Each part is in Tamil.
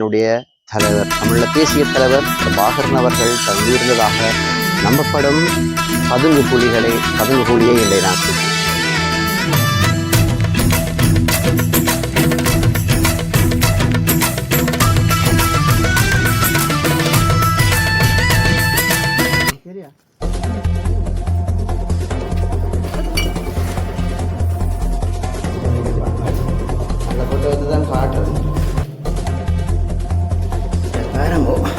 என்னுடைய தலைவர் தமிழ தேசிய தலைவர் பாகரன் அவர்கள் தங்கியிருந்ததாக நம்பப்படும் பதுங்கு புலிகளை பதுங்கு புலியை இல்லை நான் பாருங்கோ ஃபுல்லாக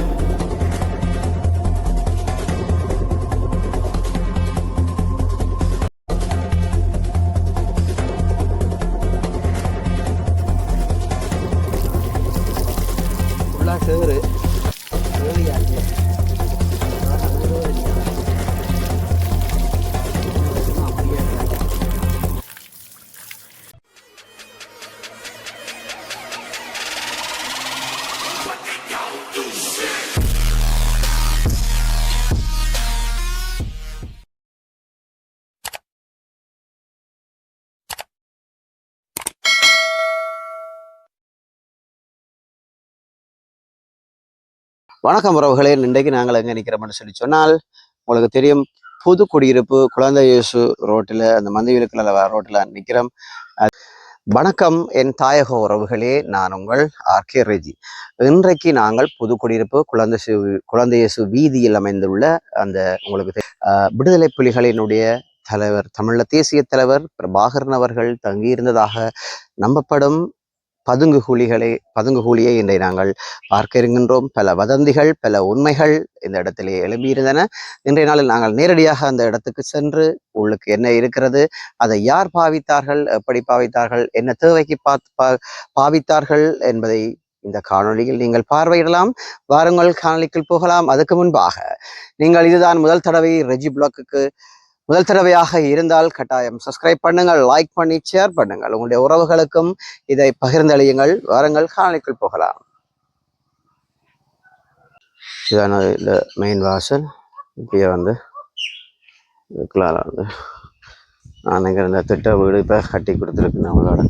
வணக்கம் உறவுகளே. இன்றைக்கு நாங்கள் எங்கே நிற்கிறோம்னு சொல்லி சொன்னால் உங்களுக்கு தெரியும் புது குடியிருப்பு குழந்தை இயேசு ரோட்டில் அந்த மந்திவிலுக்குள்ள வர ரோட்டில் நிற்கிறோம் வணக்கம் என் தாயக உறவுகளே. நான் உங்கள் ஆர்கே ரெஜி. இன்றைக்கு நாங்கள் புது குடியிருப்பு குழந்தை சு- குழந்தை இயேசு வீதியில் அமைந்துள்ள அந்த உங்களுக்கு விடுதலை புலிகளினுடைய தலைவர் தமிழ தேசிய தலைவர் பிரபாகரன் அவர்கள் தங்கியிருந்ததாக நம்பப்படும் பதுங்கு கூலிகளை பதுங்கு கூலியை இன்றை நாங்கள் பார்க்க இருக்கின்றோம். பல வதந்திகள் பல உண்மைகள் இந்த இடத்திலே எழும்பியிருந்தன. இன்றைய நாளில் நாங்கள் நேரடியாக அந்த இடத்துக்கு சென்று உள்ளுக்கு என்ன இருக்கிறது அதை யார் பாவித்தார்கள் எப்படி பாவித்தார்கள் என்ன தேவைக்கு பார்த்து பா- பாவித்தார்கள் என்பதை இந்த காணொலியில் நீங்கள் பார்வையிடலாம். வாருங்கள் காணொலிக்குள் போகலாம். அதுக்கு முன்பாக நீங்கள் இதுதான் முதல் தடவை ரெஜி பிளாக்குக்கு முதல் தடவையாக இருந்தால் கட்டாயம் சப்ஸ்கிரைப் பண்ணுங்கள் லைக் பண்ணி ஷேர் பண்ணுங்கள். உங்களுடைய உறவுகளுக்கும் இதை பகிர்ந்தளியுங்கள். வாருங்கள் காணொளிக்குள் போகலாம். இதான இந்த மெயின் வாசல். இப்படியே வந்து இதுக்குள்ளால வந்து. நான் இங்கே இந்த திட்ட வீடு இப்போ கட்டி கொடுத்துருக்கு நம்மளோட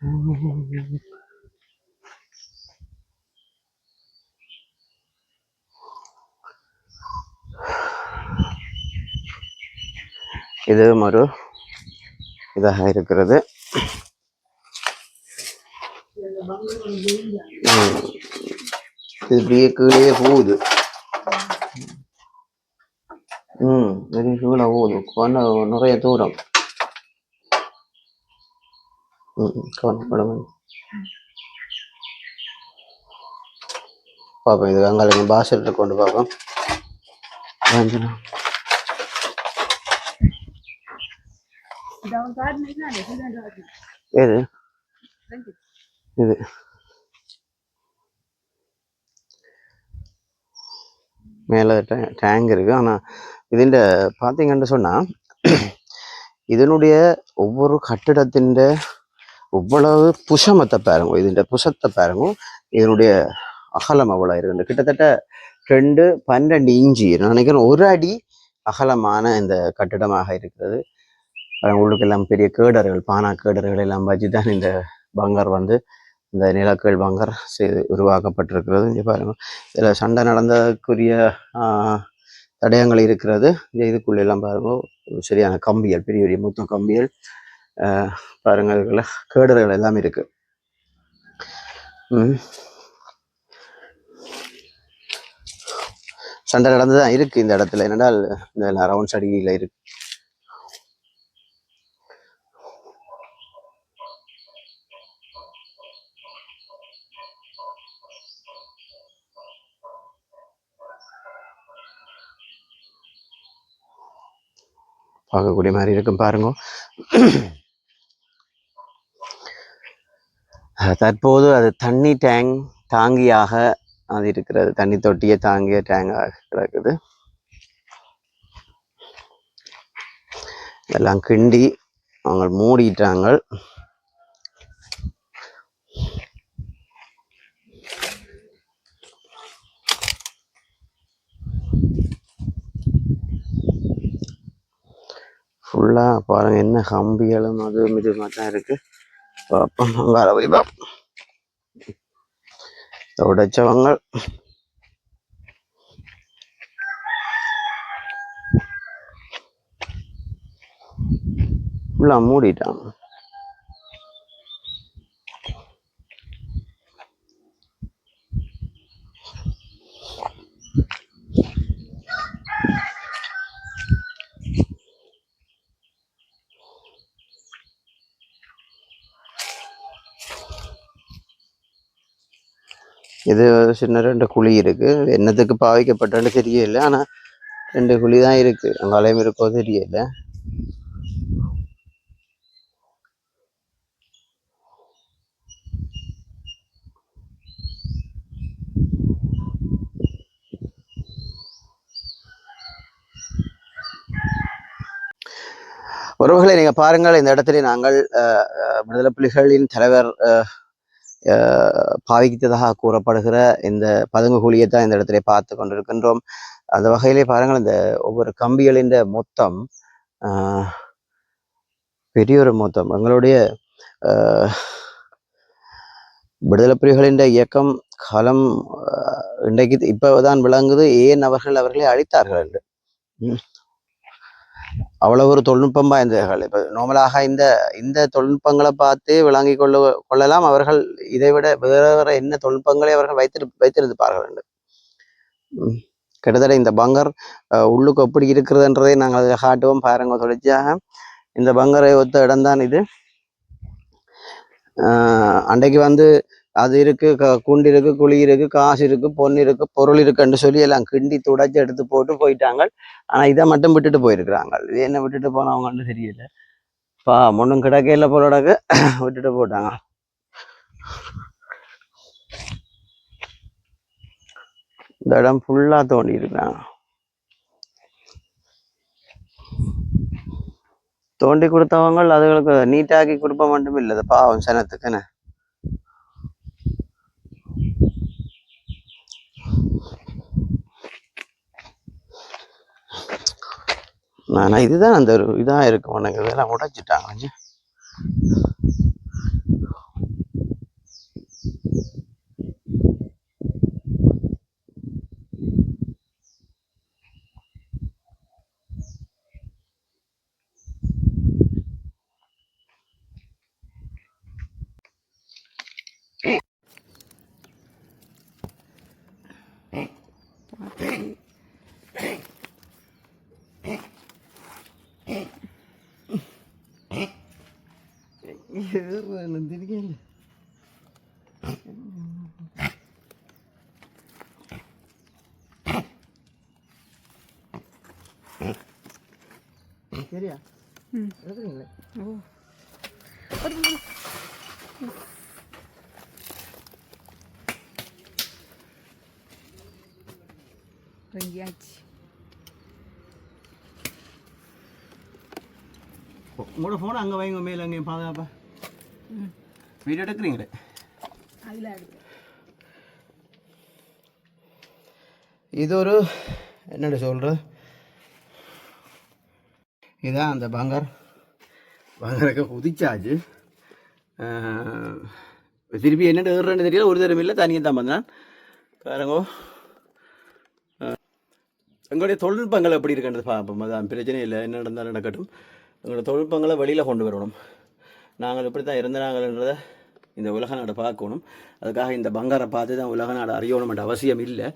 இது ஒரு இதாக இருக்கிறது. இது இப்படியே கீழே போகுது. ம் நிறைய கீழே போகுது. நிறைய தூரம். ம் கவனப்படும் பார்ப்போம் இது அங்கே பாஷல்கிட்ட கொண்டு பார்ப்போம் வாங்கினா ஏது இது மேலே டேங்க் இருக்கு ஆனால் ഇതിൻ്റെ பார்த்தீங்கன்னு சொன்னால் இதனுடைய ஒவ்வொரு கட்டிடத்தின் இவ்வளவு புஷமத்தை பாருங்க. இதுன்ற புஷத்தை பாருங்க. இதனுடைய அகலம் அவ்வளோ இருக்குது கிட்டத்தட்ட ரெண்டு பன்னெண்டு இஞ்சி நான் நினைக்கிறேன் ஒரு அடி அகலமான இந்த கட்டிடமாக இருக்கிறது. உள்ளுக்கெல்லாம் பெரிய கேடர்கள் பானா கேடர்கள் எல்லாம் வச்சு தான் இந்த பங்கர் வந்து இந்த நிலக்கீழ் பங்கர் செய்து உருவாக்கப்பட்டிருக்கிறது. இங்கே பாருங்கள் இதில் சண்டை நடந்ததுக்குரிய தடயங்கள் இருக்கிறது. இதுக்குள்ளெல்லாம் பாருங்க. சரியான கம்பியல் பெரிய பெரிய மொத்தம் கம்பியல் ஆஹ், பாருங்க இதுக்குள்ள எல்லாம் இருக்கு. சண்டை சண்டை நடந்துதான் இருக்கு இந்த இடத்துல. என்னென்னால் இந்த ரவுண்ட்ஸ் அடியில் இருக்கு. பார்க்கக்கூடிய மாதிரி இருக்கும் பாருங்க. தற்போது அது தண்ணி டேங் தாங்கியாக அது இருக்கிறது. தண்ணி தொட்டியை தாங்கிய டேங்காக கிடக்குது எல்லாம் கிண்டி அவங்க மூடிட்டாங்க. ஃபுல்லாக பாருங்கள் என்ன கம்பிகளும் அதுவும் இதுமாக தான் இருக்குது பார்ப்போம் அங்கால போய் பார்ப்போம் உடைச்சவங்க ஃபுல்லாக மூடிட்டாங்க இது சின்ன ரெண்டு குழி இருக்கு. என்னத்துக்கு பாவிக்கப்பட்டன்னு தெரியல. ஆனா ரெண்டு குழி தான் இருக்கு. அங்காலையும் இருக்கோ தெரியல. உறவுகளை நீங்க பாருங்கள். இந்த இடத்துல நாங்கள் அஹ், அஹ், விடுதலை புலிகளின் தலைவர் அஹ், பாவித்ததாக கூறப்படுகிற இந்த பதுங்கு குழியை தான் இந்த இடத்துல பார்த்து கொண்டிருக்கின்றோம். அந்த வகையிலே பாருங்கள் இந்த ஒவ்வொரு கம்பிகளின் மொத்தம் ஆஹ், பெரிய ஒரு மொத்தம். எங்களுடைய ஆஹ், விடுதலை புலிகளின் இயக்கம் காலம் ஆஹ், இன்றைக்கு இப்பதான் விளங்குது. ஏன் அவர்கள் அவர்களை அழித்தார்கள் என்று? அவ்வளோ அவ்வளவு ஒரு தொழில்நுட்பம் வாய்ந்தவர்கள். இப்போ நார்மலாக இந்த இந்த தொழில்நுட்பங்களை பார்த்து விளங்கி கொள்ள கொள்ளலாம். அவர்கள் இதை விட வேறு வேறு என்ன தொழில்நுட்பங்களை அவர்கள் வைத்திரு வைத்திருப்பார்கள் என்று. கிட்டத்தட்ட இந்த பங்கர் உள்ளுக்கு எப்படி இருக்கிறதுன்றதை நாங்கள் அதில் காட்டுவோம். பாருங்க தொடர்ச்சியாக. இந்த பங்கரை ஒத்த இடம்தான் இது. ஆஹ், அன்றைக்கு வந்து அது இருக்கு க- குண்டு இருக்கு குழி இருக்குது காசு இருக்கு பொண்ணு இருக்கு பொருள் இருக்குன்னு சொல்லி எல்லாம் கிண்டி துடைச்சி எடுத்து போட்டு போயிட்டாங்க. ஆனால் இதை மட்டும் விட்டுட்டு போயிருக்கிறாங்க. இது என்ன விட்டுட்டு போனவங்கன்னு தெரியல. பா ஒன்றும் கிடக்கையில் போலடக்கு விட்டுட்டு போட்டாங்க. இந்த இடம் ஃபுல்லாக தோண்டி இருக்கிறாங்க தோண்டி கொடுத்தவங்க அதுகளுக்கு நீட்டாக்கி கொடுப்ப மட்டும் இல்லை பாவம் சனத்துக்குன்னு. நான் இதுதான் அந்த ஒரு இதாக இருக்கும் உனக்கு இதெல்லாம் உடைச்சிட்டாங்க கொஞ்சம். சரியா எடுத்துக்கீங்களே வாங்கியாச்சு உங்களோட ஃபோனை அங்கே வைங்க மேலே அங்கேயும் பாதுகாப்பா வீடியோ எடுக்கிறீங்களே? இது ஒரு என்னடி சொல்கிற இதான் அந்த பங்கர். பங்கருக்கு குதிச்சாச்சு. திருப்பி என்னென்னு ஏறுறேன்னு தெரியல ஒரு தரம் இல்லை தனியாக தான் வந்தேன். பாருங்கோ. எங்களுடைய தொழில்நுட்பங்கள் எப்படி இருக்குன்றது பார்ப்போம் அதான் பிரச்சனை இல்லை என்ன நடந்தாலும் நடக்கட்டும். எங்களோட தொழில்நுட்பங்களை வெளியில் கொண்டு வரணும். நாங்கள் இப்படி தான் இருந்தாங்கன்றத இந்த உலக நாடு பார்க்கணும். அதுக்காக இந்த பங்காரை பார்த்து தான் உலக நாடு அறியணும்ன்ற அவசியம் இல்லை.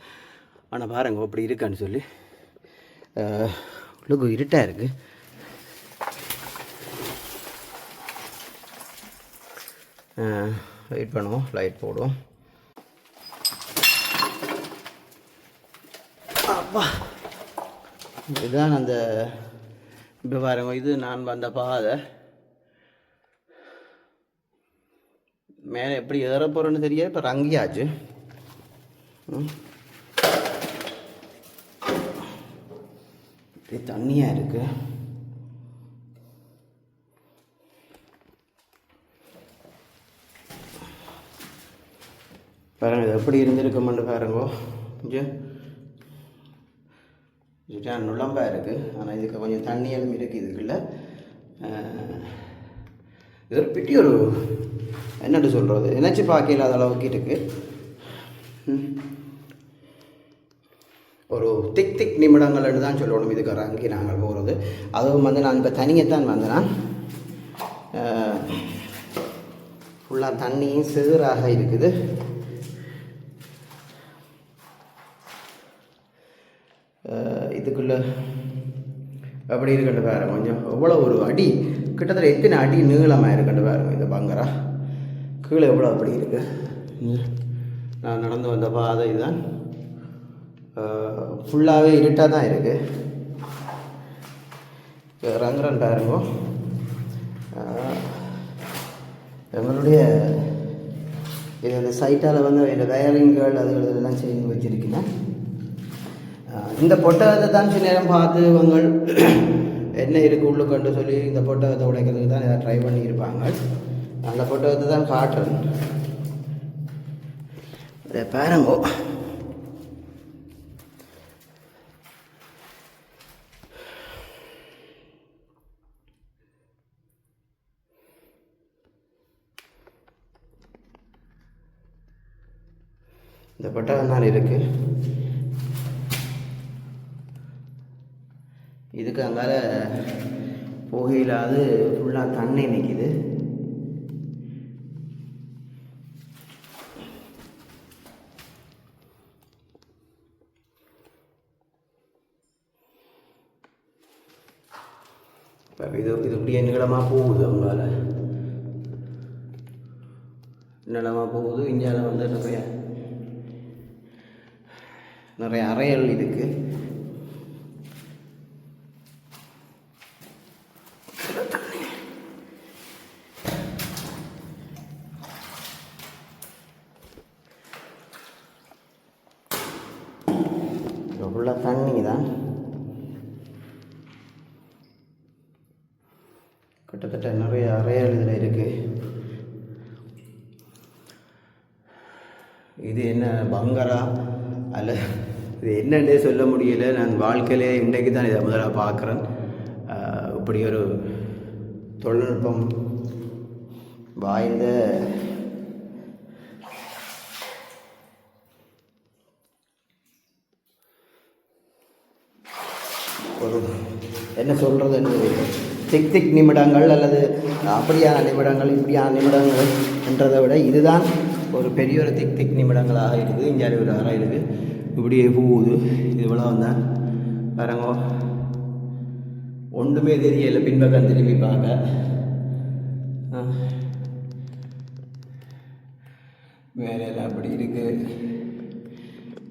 ஆனால் பாருங்க அப்படி இருக்கான்னு சொல்லி ஆஹ், இருட்டாக இருக்குது வெயிட் பண்ணுவோம் லைட் போடுவோம். அப்பா இதுதான் அந்த இப்போ பாருங்க இது நான் வந்த பாதை. மேலே எப்படி ஏற போகிறோன்னு தெரியாது. இப்போ ரங்கியாச்சு. இப்படி தண்ணியாக இருக்கு. பாருங்க இது எப்படி இருந்திருக்குமெண்டு பாருங்கோ. கொஞ்சம் நுழம்பாக இருக்குது ஆனால் இதுக்கு கொஞ்சம் தண்ணியெல்லாம் இருக்குது இதுக்குள்ள அஹ், இது ஒரு என்னட்டு சொல்கிறது நினச்சி பார்க்க இல்லாத அளவுக்கு இருக்குது ஒரு திக் திக் நிமிடங்கள்னு தான் சொல்லணும் இதுக்கு இறங்கி நாங்கள் போகிறது அதுவும் வந்து நான் இப்போ தனியைத்தான் வந்தேன். ஃபுல்லாக தண்ணியும் சிதறாக இருக்குது. இதுக்குள்ளே இதுக்குள்ள அப்படி இருக்கட்டு பாருங்க கொஞ்சம் எவ்வளோ ஒரு அடி? கிட்டத்தட்ட எத்தனை அடி நீளமாக இருக்கட்டு பாருங்க இந்த பங்கரா? கீழே எவ்வளோ அப்படி இருக்குது நான் நடந்து வந்த பாதை இதுதான். ஃபுல்லாகவே இருட்டாக தான் இருக்குது ரங்கரன் பாருங்க அஹ், எங்களுடைய இது அந்த சைட்டால் வந்து இந்த வயரிங்கள் அது இதெல்லாம் செய்து வச்சுருக்கேன் இந்த பொட்டகத்தை தான் சில நேரம் பார்த்து இவங்க என்ன இருக்குது உள்ளுக்கண்டு சொல்லி இந்த பொட்டகத்தை உடைக்கிறதுக்கு தான் ஏதாவது ட்ரை பண்ணியிருப்பாங்க. அந்த பொட்டகத்தை தான் காட்டுறேன். அதை பாருங்கோ. இந்த பொட்டகம் தான் இருக்குது இதுக்கு அங்கால புகையிலாது ஃபுல்லாக தண்ணி நிற்கிது இப்போ இது இது இப்படியே நீளமாக போகுது அவங்களால நீளமாக போகுது. இந்தியாவில் வந்து நிறைய நிறைய அறையல் இருக்குது ஃபுல்லாக தண்ணி தான் கிட்டத்தட்ட நிறைய அறையல் இதில் இருக்குது இது என்ன பங்கரா? அல்ல இது என்னன்னே சொல்ல முடியல. நான் வாழ்க்கையிலே இன்றைக்கு தான் இதை முதல்ல பார்க்குறேன். இப்படி ஒரு தொழில்நுட்பம் வாய்ந்த ஒரு என்ன சொல்கிறது திக் திக் நிமிடங்கள் அல்லது அப்படியான நிமிடங்கள் இப்படியான நிமிடங்கள் என்றதை விட இதுதான் ஒரு பெரிய ஒரு திக் திக் நிமிடங்களாக இருக்குது. இங்கே ஒரு அறை இருக்குது இப்படியே போகுது. இதுவெல்லாம் இவ்வளோ வந்தேன் பாருங்க. ஒன்றுமே தெரியல. பின்பக்கம் திரும்பி பார்க்க. வேலையில் வேற அப்படி இருக்குது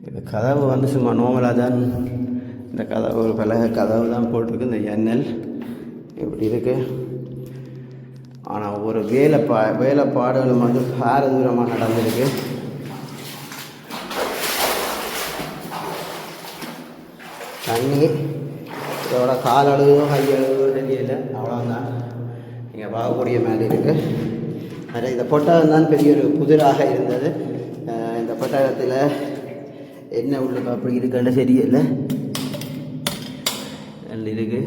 இந்த கதவு வந்து சும்மா நோமலாக தான். இந்த கதவு ஒரு பலகை கதவு தான் போட்டிருக்கு. இந்த எண்ணெல். இப்படி இருக்குது ஆனால் ஒரு வேலைப்பா வேலைப்பாடுகளும் வந்து பார தூரமாக நடந்திருக்கு. தண்ணி இதோட கால் அழுவோ கை அழுவோ தெரியல. அவ்வளோதான் நீங்கள் பார்க்கக்கூடிய மாதிரி இருக்குது அதில் இந்த பொட்டகம் தான் பெரிய ஒரு புதிராக இருந்தது. இந்த பொட்டகத்தில் என்ன உள்ளுக்கு அப்படி இருக்குன்னு தெரியல. இருக்குது இருக்கு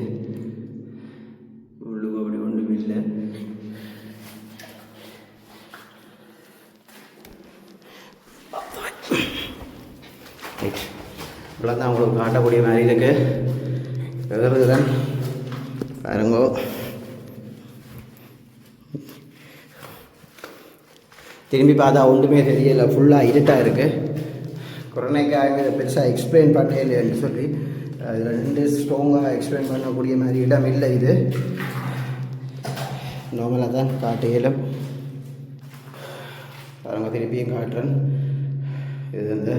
உள்ளுக்கு அப்படி ஒன்றும் இல்லை ரைட் இவ்வளோ தான் உங்களுக்கு காட்டக்கூடிய மாதிரி இருக்கு. எதிர்தான் பாருங்கோ. திரும்பி பார்த்தா ஒன்றுமே தெரியலை. ஃபுல்லாக இருட்டாக இருக்குது கொரோனாக்காக பெருசாக எக்ஸ்பிளைன் பண்ணலைன்னு சொல்லி அது ரெண்டு ஸ்ட்ராங்காக எக்ஸ்பிளைன் பண்ணக்கூடிய மாதிரி இடம் இல்லை இது. நார்மலாக தான் காட்ட இயலும் பாருங்க திருப்பியும் காட்டுறேன். இது வந்து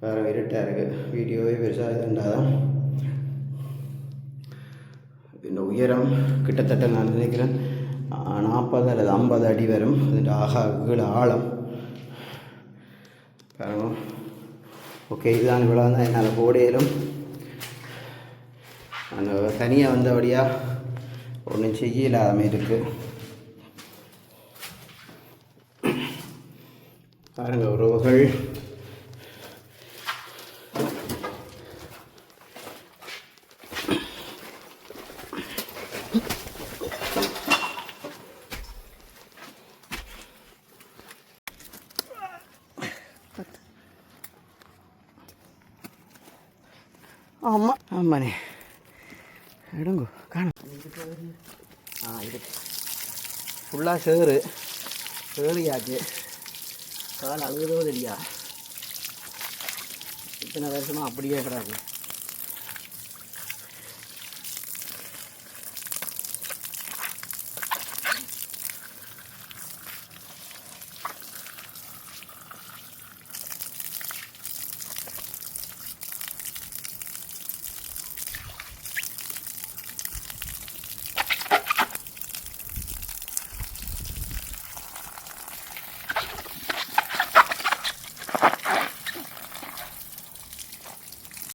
வேறு இருட்டாக இருக்குது வீடியோவே பெருசாக இருந்தால் தான் இந்த உயரம் கிட்டத்தட்ட நான் நினைக்கிறேன் நாற்பது அல்லது ஐம்பது அடி வரும். இதுன்ற ஆகா கீழே ஆழம். பாருங்க. ஓகே இதுதான் இவ்வளோ தான் என்னால் போடையிலும் அந்த தனியாக வந்தபடியாக ஒன்றும் செய்ய இல்லாத மாதிரி இருக்குது பாருங்கள் உறவுகள். ஆமாம் ஆமாண்ணே எடுங்கோ காணும் ஆ இது ஃபுல்லாக சேறு சேறியாச்சு கால் அழுகுதோ இல்லையா இத்தனை வருஷமாக அப்படியே கிடக்கு